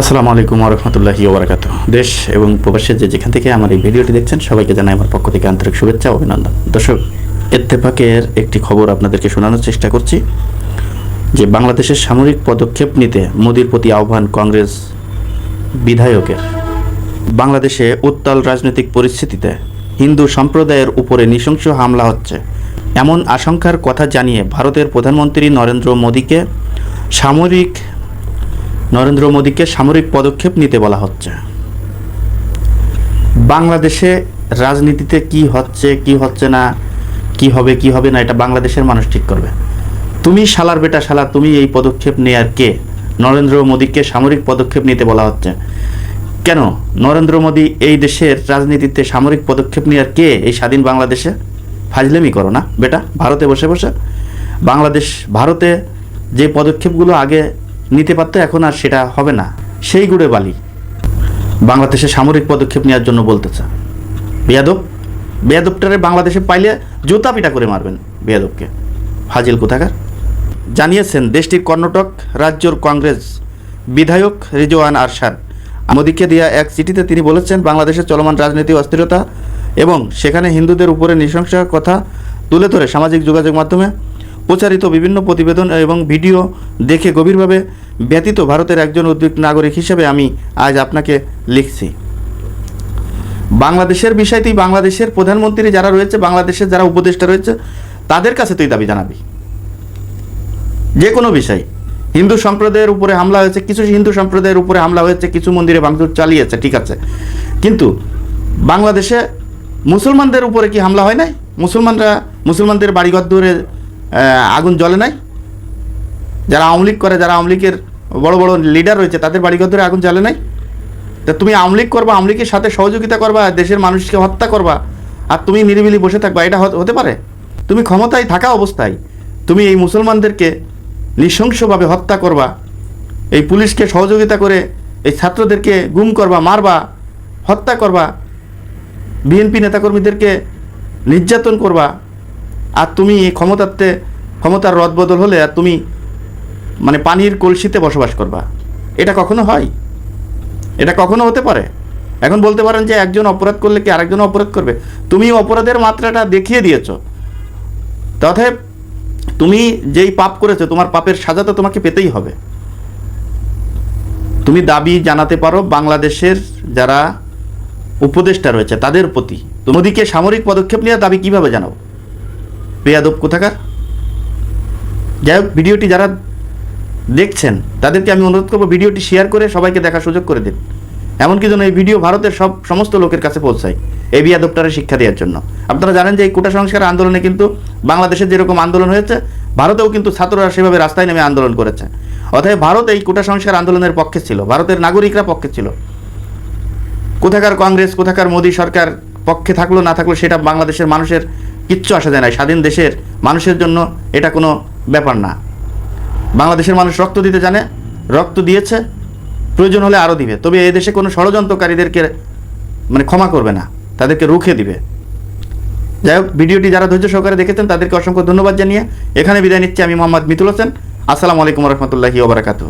আসসালামু আলাইকুম রহমতুল্লাহি ওবরাকাত দেশ এবং প্রবাসের যে যেখান থেকে আমার এই ভিডিওটি দেখছেন, সবাইকে জানাই আমার পক্ষ থেকে আন্তরিক শুভেচ্ছা অভিনন্দন। দর্শক, ইত্তেফাকের একটি খবর আপনাদেরকে শোনানোর চেষ্টা করছি, যে বাংলাদেশের সামরিক পদক্ষেপ নিতে মোদির প্রতি আহ্বান কংগ্রেস বিধায়কের। বাংলাদেশে উত্তাল রাজনৈতিক পরিস্থিতিতে হিন্দু সম্প্রদায়ের উপরে নৃশংস হামলা হচ্ছে। এমন আশঙ্কার কথা জানিয়ে ভারতের প্রধানমন্ত্রী নরেন্দ্র মোদীকে সামরিক নরেন্দ্র মোদীকে সামরিক পদক্ষেপ নিতে বলা হচ্ছে। বাংলাদেশে রাজনীতিতে কি হচ্ছে কি হচ্ছে না, কি হবে কি হবে না, এটা বাংলাদেশের মানুষ ঠিক করবে। তুমি শালার বেটা শালা, তুমি এই পদক্ষেপ নেয়ার কে? নরেন্দ্র মোদীকে সামরিক পদক্ষেপ নিতে বলা হচ্ছে। কেন? নরেন্দ্র মোদী এই দেশের রাজনীতিতে সামরিক পদক্ষেপ নেওয়ার কে? এই স্বাধীন বাংলাদেশে? ফাজলেমি করো না, বেটা, ভারতে বসে বসে। বাংলাদেশ, ভারতে যে পদক্ষেপগুলো আগে নিতে পারতো, এখন আর সেটা হবে না। সেই গুড়ে বালি। বাংলাদেশে সামরিক পদক্ষেপ নেওয়ার জন্য বলতেছে। বেয়াদব, বেয়াদবটারে বাংলাদেশে পাইলে জুতা পিটা করে মারবেন বেয়াদবকে। ফাজিল কোথাকার? জানিয়েছেন দেশটির কর্ণাটক রাজ্যর কংগ্রেস বিধায়ক রিজওয়ান আরশাদ। মোদীকে দেওয়া এক চিঠিতে তিনি বলেছেন বাংলাদেশের চলমান রাজনীতি, অস্থিরতা এবং সেখানে হিন্দুদের উপরে নৃশংসার কথা তুলে ধরে সামাজিক যোগাযোগ মাধ্যমে প্রচারিত বিভিন্ন প্রতিবেদন এবং ভিডিও দেখে গভীরভাবে ব্যতীত ভারতের একজন উদ্বিগ্ন নাগরিক হিসেবে আমি আজ আপনাকে লিখছি। বাংলাদেশের বিষয়টি বাংলাদেশের প্রধানমন্ত্রী যারা রয়েছে, বাংলাদেশের যারা উপদেষ্টা রয়েছে, তাদের কাছে তুই দাবি জানাবি। যে কোনো বিষয়। হিন্দু সম্প্রদায়ের উপরে হামলা হয়েছে, কিছু হিন্দু সম্প্রদায়ের উপরে হামলা হয়েছে, কিছু মন্দিরে ভাঙচুর চালিয়েছে, ঠিক আছে। কিন্তু বাংলাদেশে মুসলমানদের উপরে কি হামলা হয় নাই? মুসলমানরা, মুসলমানদের বাড়িঘর ধরে আগুন জ্বলে নাই? যারা আওয়ামী লীগ করে, যারা আওয়ামী লীগের বড় বড় লিডার রয়েছে, তাদের বাড়িঘর ধরে আগুন জ্বলে নাই? তা তুমি আওয়ামী লীগ করবা, আওয়ামী লীগের সাথে সহযোগিতা করবা, দেশের মানুষকে হত্যা করবা, আর তুমি নিরিবিলি বসে থাকবা, এটা হতে- পারে? তুমি ক্ষমতায় থাকা অবস্থায় তুমি এই মুসলমানদেরকে নৃশংসভাবে হত্যা করবা, এই পুলিশকে সহযোগিতা করে, এই ছাত্রদেরকে গুম করবা, মারবা, হত্যা করবা, বিএনপি নেতাকর্মীদেরকে নির্যাতন করবা আর তুমি ক্ষমতাতে, ক্ষমতার রদবদল হলে আর তুমি মানে পানির কলসিতে বসবাস করবা। এটা কখনো হয়? এটা কখনো হতে পারে? এখন বলতে পারেন যে একজন অপরাধ করলে কি আরেকজন অপরাধ করবে? তুমি অপরাধের মাত্রাটা দেখিয়ে দিয়েছ। তথায় তুমি যেই পাপ করেছ, তোমার পাপের সাজা তো তোমাকে পেতেই হবে। তুমি দাবি জানাতে পারো, বাংলাদেশের যারা উপদেষ্টা রয়েছে, তাদের প্রতি। মোদীকে সামরিক পদক্ষেপ নেওয়ার দাবি কীভাবে জানাও? বেয়াদব কোথাকার? যাই হোক, ভিডিওটি যারা দেখছেন, তাদেরকে আমি অনুরোধ করব ভিডিওটি শেয়ার করে সবাইকে দেখার সুযোগ করে দিন। এমনকি যেন এই ভিডিও ভারতের সব সমস্ত লোকের কাছে পৌঁছায় এই বিয়াদবটারে শিক্ষা দেওয়ার জন্য। আপনারা জানেন যে এই কোটা সংস্কার আন্দোলনে কিন্তু বাংলাদেশে যেরকম আন্দোলন হয়েছে, ভারতেও কিন্তু ছাত্ররা সেভাবে রাস্তায় নেমে আন্দোলন করেছে। অতএব ভারত এই কোটা সংস্কার আন্দোলনের পক্ষে ছিল, ভারতের নাগরিকরা পক্ষে ছিল। কোথাকার কংগ্রেস, কোথাকার মোদী সরকার পক্ষে থাকল, না থাকল, সেটা বাংলাদেশের মানুষের কিচ্ছু আসা যায় না। স্বাধীন দেশের মানুষের জন্য এটা কোনো ব্যাপার না। বাংলাদেশের মানুষ রক্ত দিতে জানে, রক্ত দিয়েছে, প্রয়োজন হলে আরও দিবে। তবে এই দেশে কোনো ষড়যন্ত্রকারীদেরকে মানে ক্ষমা করবে না, তাদেরকে রুখে দিবে। যাই হোক, ভিডিওটি যারা ধৈর্য সহকারে দেখেছেন, তাদেরকে অসংখ্য ধন্যবাদ জানিয়ে এখানে বিদায় নিচ্ছি আমি মোহাম্মদ মিতুল হোসেন। আসসালামু আলাইকুম রহমতুল্লাহি ওবরাকাতু